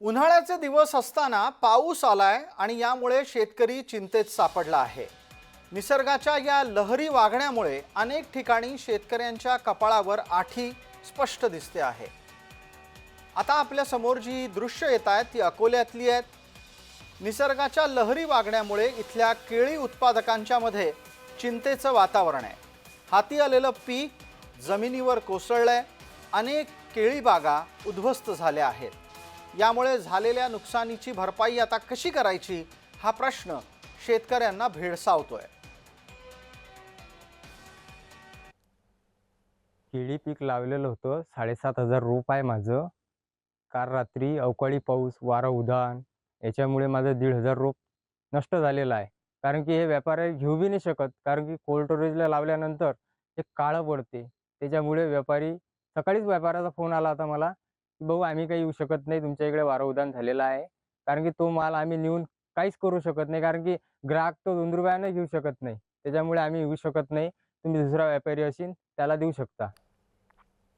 उन्हाळ्याचे दिवस असताना पाऊस आलाय आणि यामुळे शेतकरी चिंतेत सापडला आहे. निसर्गाच्या या लहरी वागण्यामुळे अनेक ठिकाणी शेतकऱ्यांच्या कपाळावर आठी स्पष्ट दिसते आहे. आता आपल्यासमोर जी दृश्य येत आहेत ती अकोल्यातली आहेत. निसर्गाच्या लहरी वागण्यामुळे इथल्या केळी उत्पादकांच्या मध्ये चिंतेचं वातावरण आहे. हाती आलेलं पीक जमिनीवर कोसळलं आहे अनेक केळी बागा उद्ध्वस्त झाल्या आहेत. यामुळे झालेल्या नुकसानीची भरपाई आता कशी करायची हा प्रश्न शेतकऱ्यांना भेडसावतोय. केळी पीक लावलेलं होतं साडेसात हजार रोप आहे माझं. काल रात्री अवकाळी पाऊस वारा उधाण याच्यामुळे माझं दीड हजार रोप नष्ट झालेलं आहे. कारण की हे व्यापारी घेऊ बी नाही शकत कारण की कोल्ड स्टोरेजला लावल्यानंतर ते काळं पडते. त्याच्यामुळे व्यापारी सकाळीच व्यापाराचा फोन आला होता मला भाऊ आम्ही काही येऊ शकत नाही. तुमच्या इकडे वारा उधाण झालेलं आहे. कारण की तो माल आम्ही नेऊन काहीच करू शकत नाही. कारण की ग्राहक तो दोन रुपयानं घेऊ शकत नाही. त्याच्यामुळे आम्ही येऊ शकत नाही. तुम्ही दुसरा व्यापारी असेल त्याला देऊ शकता.